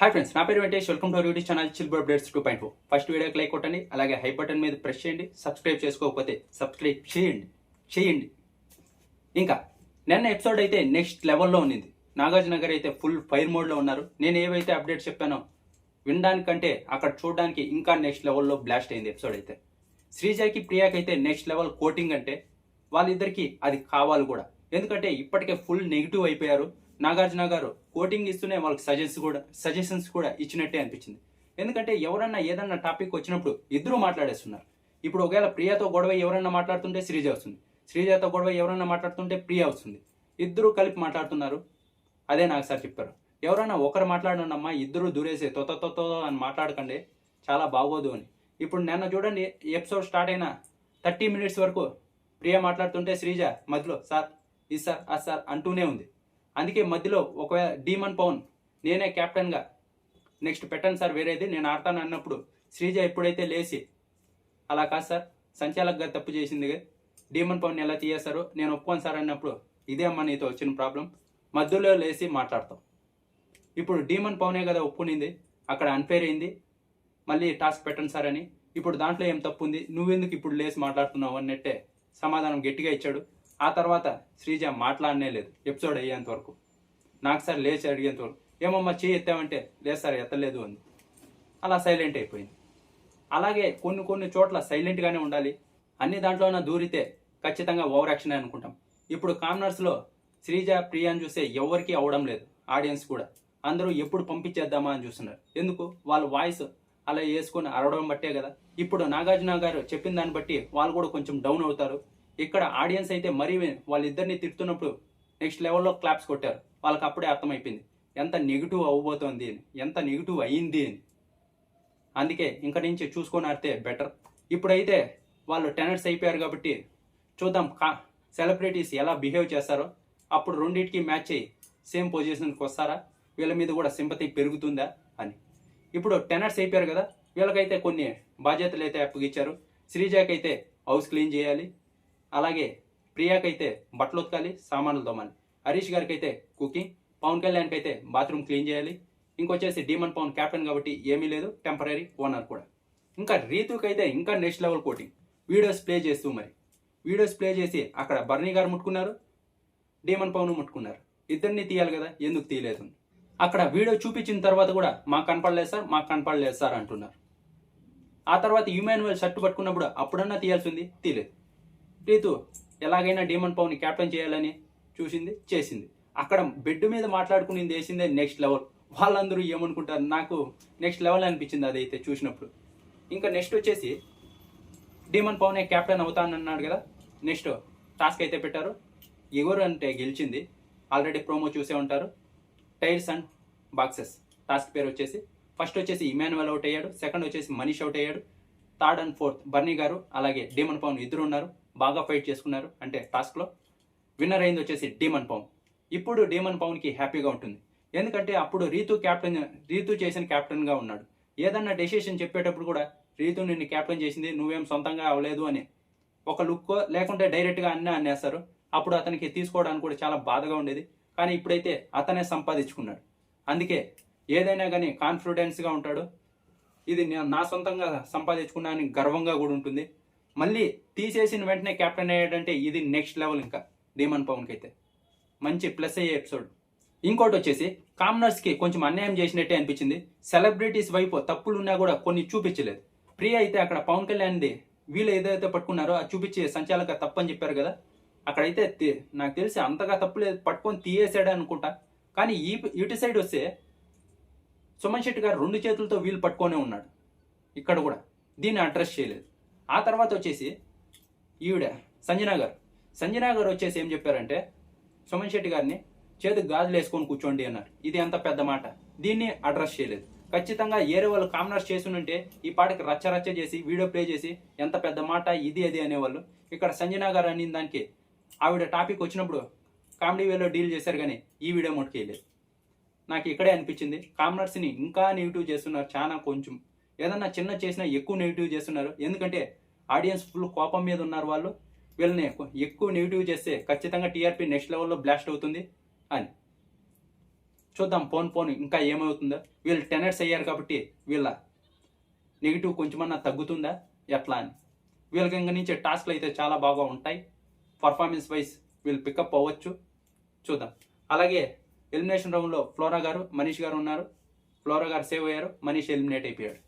Hi friends నా పేరు Venkatesh. Welcome to YouTube channel chill updates two point four first వీడియోకి like కొట్టండి అలాగే హై బటన్ మీద ప్రెస్ చేయండి సబ్స్క్రైబ్ చేసుకోకపోతే సబ్స్క్రైబ్ చేయండి చేయండి. ఇంకా నిన్న ఎపిసోడ్ అయితే నెక్స్ట్ లెవెల్లో ఉన్నింది. నాగార్జున గారు అయితే ఫుల్ ఫైర్ మోడ్లో ఉన్నారు. నేను ఏవైతే అప్డేట్స్ చెప్పానో వినడానికంటే అక్కడ చూడడానికి ఇంకా నెక్స్ట్ లెవెల్లో బ్లాస్ట్ అయింది ఎపిసోడ్ అయితే. శ్రీజాకి ప్రియాకి అయితే నెక్స్ట్ లెవెల్ కోటింగ్ అంటే వాళ్ళిద్దరికీ అది కావాలి కూడా. ఎందుకంటే ఇప్పటికే ఫుల్ నెగిటివ్ అయిపోయారు. నాగార్జున గారు కోటింగ్ ఇస్తూనే వాళ్ళకి సజెషన్స్ కూడా సజెషన్స్ కూడా ఇచ్చినట్టే అనిపించింది. ఎందుకంటే ఎవరన్నా ఏదన్నా టాపిక్ వచ్చినప్పుడు ఇద్దరు మాట్లాడేస్తున్నారు. ఇప్పుడు ఒకవేళ ప్రియాతో గొడవ ఎవరన్నా మాట్లాడుతుంటే శ్రీజ వస్తుంది. శ్రీజతో గొడవ ఎవరన్నా మాట్లాడుతుంటే ప్రియ వస్తుంది. ఇద్దరు కలిపి మాట్లాడుతున్నారు. అదే నాకు సార్ చెప్పారు. ఎవరైనా ఒకరు మాట్లాడనమ్మా ఇద్దరు దూరేసే తొత తొత అని మాట్లాడకండి చాలా బాగోదు అని. ఇప్పుడు నిన్న చూడండి ఎపిసోడ్ స్టార్ట్ అయిన థర్టీ మినిట్స్ వరకు ప్రియ మాట్లాడుతుంటే శ్రీజ మధ్యలో సార్ ఇది సార్ అది సార్ అంటూనే ఉంది. అందుకే మధ్యలో ఒకవేళ డీమన్ పవన్ నేనే కెప్టెన్గా నెక్స్ట్ పెట్టండి సార్ వేరేది నేను ఆడతాను అన్నప్పుడు శ్రీజ ఎప్పుడైతే లేచి అలా కాదు సార్ సంచాలక్ గారు తప్పు చేసింది. డీమన్ పవన్ ఎలా తీయేశారు నేను ఒప్పుకోను సార్ అన్నప్పుడు ఇదే అమ్మ నీతో వచ్చిన ప్రాబ్లం మధ్యలో లేచి మాట్లాడతాం. ఇప్పుడు డీమన్ పవనే కదా ఒప్పుకునింది అక్కడ అన్ఫేర్ అయింది. మళ్ళీ టాస్క్ పెట్టండి సార్ అని ఇప్పుడు దాంట్లో ఏం తప్పు ఉంది? నువ్వెందుకు ఇప్పుడు లేచి మాట్లాడుతున్నావు అన్నట్టే సమాధానం గట్టిగా ఇచ్చాడు. ఆ తర్వాత శ్రీజ మాట్లాడనే లేదు. ఎపిసోడ్ అయ్యేంత వరకు. నాకు సార్ లేచి అడిగేంత వరకు ఏమమ్మా చేయి ఎత్తామంటే లేదు సార్ ఎత్తలేదు అంది. అలా సైలెంట్ అయిపోయింది. అలాగే కొన్ని కొన్ని చోట్ల సైలెంట్గానే ఉండాలి. అన్ని దాంట్లోన దూరితే ఖచ్చితంగా ఓవర్ యాక్షన్ అనుకుంటాం. ఇప్పుడు కామనర్స్లో శ్రీజ ప్రియాని చూస్తే ఎవరికీ అవడం లేదు. ఆడియన్స్ కూడా. అందరూ ఎప్పుడు పంపించేద్దామా అని చూస్తున్నారు. ఎందుకు? వాళ్ళ వాయిస్ అలా వేసుకొని అరవడం బట్టే కదా. ఇప్పుడు నాగార్జున గారు చెప్పిన దాన్ని బట్టి వాళ్ళు కూడా కొంచెం డౌన్ అవుతారు. ఇక్కడ ఆడియన్స్ అయితే మరీ వాళ్ళిద్దరిని తిడుతున్నప్పుడు నెక్స్ట్ లెవెల్లో క్లాప్స్ కొట్టారు. వాళ్ళకి అప్పుడే అర్థమైపోయింది. ఎంత నెగిటివ్ అవ్వబోతోంది అని ఎంత నెగిటివ్ అయ్యింది అని. అందుకే ఇంక నుంచి చూసుకొని ఆడితే బెటర్. ఇప్పుడైతే వాళ్ళు టెనర్స్ అయిపోయారు కాబట్టి చూద్దాం కా సెలబ్రిటీస్ ఎలా బిహేవ్ చేస్తారో. అప్పుడు రెండింటికి మ్యాచ్ అయ్యి సేమ్ పొజిషన్కి వస్తారా? వీళ్ళ మీద కూడా సింపతి పెరుగుతుందా అని. ఇప్పుడు టెనర్స్ అయిపోయారు కదా వీళ్ళకైతే కొన్ని బాధ్యతలు అయితే అప్పగిచ్చారు. శ్రీజాకి అయితే హౌస్ క్లీన్ చేయాలి. అలాగే ప్రియాకైతే బట్టలు ఉతకాలి సామాన్లు తోమాలి. హరీష్ గారికి అయితే కుకింగ్ పవన్ కళ్యాణ్కి అయితే బాత్రూమ్ క్లీన్ చేయాలి. ఇంకొచ్చేసి డీమన్ పవన్ క్యాప్టెన్ కాబట్టి ఏమీ లేదు టెంపరీ ఓనర్ కూడా. ఇంకా రీతుకి అయితే ఇంకా next level coating. Videos play చేస్తూ మరి. వీడియోస్ ప్లే చేసి అక్కడ బర్నీ గారు ముట్టుకున్నారు డీమన్ పవన్ ముట్టుకున్నారు. ఇద్దరిని తీయాలి కదా ఎందుకు తీయలేదు? అక్కడ వీడియో చూపించిన తర్వాత కూడా మాకు కనపడలేదు సార్ మాకు కనపడలేదు సార్ అంటున్నారు. ఆ తర్వాత ఇమాన్యువల్ షర్ట్ పట్టుకున్నప్పుడు అప్పుడన్నా తీయాల్సింది? తీయలేదు. రీతు ఎలాగైనా డీమన్ పవన్ క్యాప్టెన్ చేయాలని చూసింది చేసింది. అక్కడ బెడ్ మీద మాట్లాడుకునేది వేసిందే నెక్స్ట్ లెవెల్. వాళ్ళందరూ ఏమనుకుంటారు? నాకు నెక్స్ట్ లెవెల్ అనిపించింది అదైతే చూసినప్పుడు. ఇంకా నెక్స్ట్ వచ్చేసి డీమన్ పవనే క్యాప్టెన్ అవుతానన్నాడు కదా? నెక్స్ట్ టాస్క్ అయితే పెట్టారు. ఎవరు అంటే గెలిచింది. ఆల్రెడీ ప్రోమో చూసే ఉంటారు. Tyres and boxes. టాస్క్ పేరు వచ్చేసి ఫస్ట్ వచ్చేసి ఇమాన్యువల్ అవుట్ అయ్యాడు. సెకండ్ వచ్చేసి మనీష్ అవుట్ అయ్యాడు. థర్డ్ అండ్ ఫోర్త్ బర్నీ గారు అలాగే డీమన్ పవన్ ఇద్దరు ఉన్నారు. బాగా ఫైట్ చేసుకున్నారు. అంటే టాస్క్లో విన్నర్ అయింది వచ్చేసి డీమన్ పవన్ ఇప్పుడు డీమన్ పవన్కి హ్యాపీగా ఉంటుంది. ఎందుకంటే అప్పుడు రీతు క్యాప్టెన్ రీతు చేసిన క్యాప్టెన్గా ఉన్నాడు. ఏదన్నా డెసిషన్ చెప్పేటప్పుడు కూడా రీతు నిన్ను క్యాప్టెన్ చేసింది నువ్వేం సొంతంగా అవ్వలేదు అని ఒక లుక్ లేకుంటే డైరెక్ట్గా అన్నీ అనేస్తారు అప్పుడు అతనికి తీసుకోవడానికి కూడా చాలా బాధగా ఉండేది. కానీ ఇప్పుడైతే అతనే సంపాదించుకున్నాడు. అందుకే ఏదైనా కానీ కాన్ఫిడెన్స్గా ఉంటాడు. ఇది నేను నా సొంతంగా సంపాదించుకున్నాను గర్వంగా కూడా ఉంటుంది. మళ్ళీ తీసేసిన వెంటనే కెప్టెన్ అయ్యాడంటే ఇది నెక్స్ట్ లెవెల్ ఇంకా. డీమన్ పవన్కి అయితే. మంచి ప్లస్ అయ్యే ఎపిసోడ్. ఇంకోటి వచ్చేసి కామనర్స్కి కొంచెం అన్యాయం చేసినట్టే అనిపించింది. సెలబ్రిటీస్ వైపు తప్పులు ఉన్నా కూడా కొన్ని చూపించలేదు. ప్రియ అయితే అక్కడ పవన్ కళ్యాణ్ది వీళ్ళు ఏదైతే పట్టుకున్నారో అది చూపించి సంచాలక తప్పని చెప్పారు కదా. అక్కడైతే నాకు తెలిసి అంతగా తప్పు లేదు పట్టుకొని తీయేసాడు అనుకుంటా. కానీ ఈ ఇటు సైడ్ వస్తే సుమన్ శెట్టి గారు రెండు చేతులతో వీలు పట్టుకొనే ఉన్నాడు. ఇక్కడ కూడా. దీన్ని అడ్రస్ చేయలేదు. ఆ తర్వాత వచ్చేసి ఈవిడ సంజనా గారు సంజనా గారు వచ్చేసి ఏం చెప్పారంటే సుమన్ శెట్టి గారిని చేతికి గాజులు వేసుకొని కూర్చోండి అన్నారు. ఇది అంత పెద్ద మాట. దీన్ని అడ్రస్ చేయలేదు. ఖచ్చితంగా ఏరే వాళ్ళు కామనర్స్ చేస్తుంటే ఈ పాటకి రచ్చ రచ్చ చేసి వీడియో ప్లే చేసి ఎంత పెద్ద మాట ఇది అది అనేవాళ్ళు. ఇక్కడ సంజనా గారు అనిన దానికి ఆవిడ టాపిక్ వచ్చినప్పుడు కామెడీ వేలో డీల్ చేశారు కానీ ఈ వీడియో ముట్టుకేయలేదు నాకు ఇక్కడే అనిపించింది. కామనర్స్ని ఇంకా నెగిటివ్ చేస్తున్నారు చాలా కొంచెం. ఏదన్నా చిన్న చేసినా ఎక్కువ నెగిటివ్ చేస్తున్నారు. ఎందుకంటే ఆడియన్స్ ఫుల్ కోపం మీద ఉన్నారు వాళ్ళు. వీళ్ళని ఎక్కువ నెగిటివ్ చేస్తే ఖచ్చితంగా టీఆర్పీ నెక్స్ట్ లెవెల్లో బ్లాస్ట్ అవుతుంది అని. చూద్దాం పోన్ పోన్ ఇంకా ఏమవుతుందో. వీళ్ళు టెనర్స్ అయ్యారు కాబట్టి వీళ్ళ నెగిటివ్ కొంచెమన్నా తగ్గుతుందా? ఎట్లా అని. వీళ్ళకి ఇంక నుంచి టాస్క్లు అయితే చాలా బాగా ఉంటాయి. పర్ఫార్మెన్స్ వైజ్ వీళ్ళు పికప్ అవ్వచ్చు. చూద్దాం. అలాగే ఎలిమినేషన్ రౌండ్లో ఫ్లోరా గారు మనీష్ గారు ఉన్నారు. ఫ్లోరా గారు సేవ్ అయ్యారు. మనీష్ ఎలిమినేట్ అయిపోయాడు.